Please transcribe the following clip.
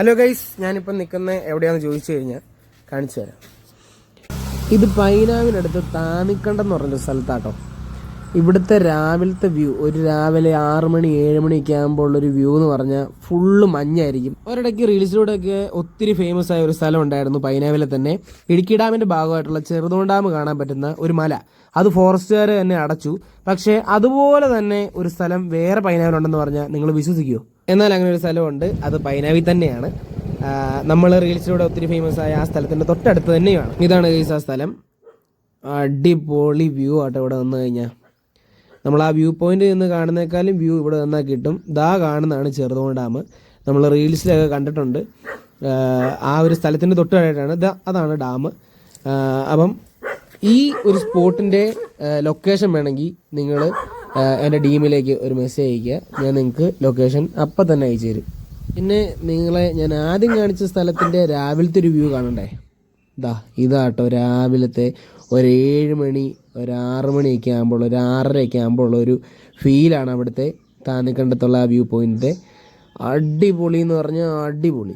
Hello guys ഞാനിപ്പോൾ നിൽക്കുന്ന എവിടെയാണെന്ന് ചോദിച്ചു കഴിഞ്ഞാൽ കാണിച്ചു തരാം. ഇത് പൈനാവിനടുത്ത് താമിക്കണ്ടെന്ന് പറഞ്ഞൊരു സ്ഥലത്താട്ടോ. ഇവിടുത്തെ രാവിലത്തെ വ്യൂ ഒരു രാവിലെ ആറ് മണി ഏഴ് മണിയൊക്കെ ആകുമ്പോൾ ഉള്ളൊരു വ്യൂ എന്ന് പറഞ്ഞാൽ ഫുള്ള് മഞ്ഞായിരിക്കും. ഒരിടയ്ക്ക് റീൽസിലൂടെയൊക്കെ ഒത്തിരി ഫേമസ് ആയ ഒരു സ്ഥലം ഉണ്ടായിരുന്നു പൈനാവിലെ തന്നെ. ഇടുക്കി ഡാമിന്റെ ഭാഗമായിട്ടുള്ള ചെറുതോൺ ഡാം കാണാൻ പറ്റുന്ന ഒരു മല. അത് ഫോറസ്റ്റുകാർ തന്നെ അടച്ചു. പക്ഷേ അതുപോലെ തന്നെ ഒരു സ്ഥലം വേറെ പൈനാവിലുണ്ടെന്ന് പറഞ്ഞാൽ നിങ്ങൾ വിശ്വസിക്കുമോ എന്നാൽ അങ്ങനെ ഒരു സ്ഥലമുണ്ട്. അത് പൈനാവിൽ തന്നെയാണ്. നമ്മൾ റീൽസിലൂടെ ഒത്തിരി ഫേമസ് ആയ ആ സ്ഥലത്തിന്റെ തൊട്ടടുത്ത് തന്നെയാണ് ഇതാണ് ആ സ്ഥലം. അടിപൊളി വ്യൂ ആട്ടോ ഇവിടെ വന്നു കഴിഞ്ഞാൽ നമ്മൾ ആ വ്യൂ പോയിന്റ് നിന്ന് കാണുന്നേക്കാളും വ്യൂ ഇവിടെ നിന്നാൽ കിട്ടും. ദാ കാണുന്നതാണ് ചെറുതോൺ ഡാം. നമ്മൾ റീൽസിലൊക്കെ കണ്ടിട്ടുണ്ട്. ആ, ഒരു സ്ഥലത്തിന്റെ തൊട്ടായിട്ടാണ് ദാ അതാണ് ഡാം. അപ്പം ഈ ഒരു സ്പോട്ടിന്റെ ലൊക്കേഷൻ വേണമെങ്കിൽ നിങ്ങൾ എന്റെ ഡീമിലേക്ക് ഒരു മെസ്സേജ് അയക്കുക ഞാൻ നിങ്ങൾക്ക് ലൊക്കേഷൻ അപ്പം തന്നെ അയച്ചു തരും പിന്നെ നിങ്ങളെ ഞാൻ ആദ്യം കാണിച്ച സ്ഥലത്തിന്റെ രാവിലത്തെ ഒരു വ്യൂ കാണണ്ടേ? ഇതാ ഇതാട്ടോ രാവിലത്തെ ഒരു ഏഴ് മണി ഒരു ആറ് മണിയൊക്കെ ആകുമ്പോൾ ഒരു ആറരയൊക്കെ ആകുമ്പോൾ ഉള്ള ഒരു ഫീലാണ് അവിടുത്തെ താന്നിക്കണ്ടത്തുള്ള ആ വ്യൂ പോയിന്റിന്റെ അടിപൊളി എന്ന് പറഞ്ഞാൽ അടിപൊളി.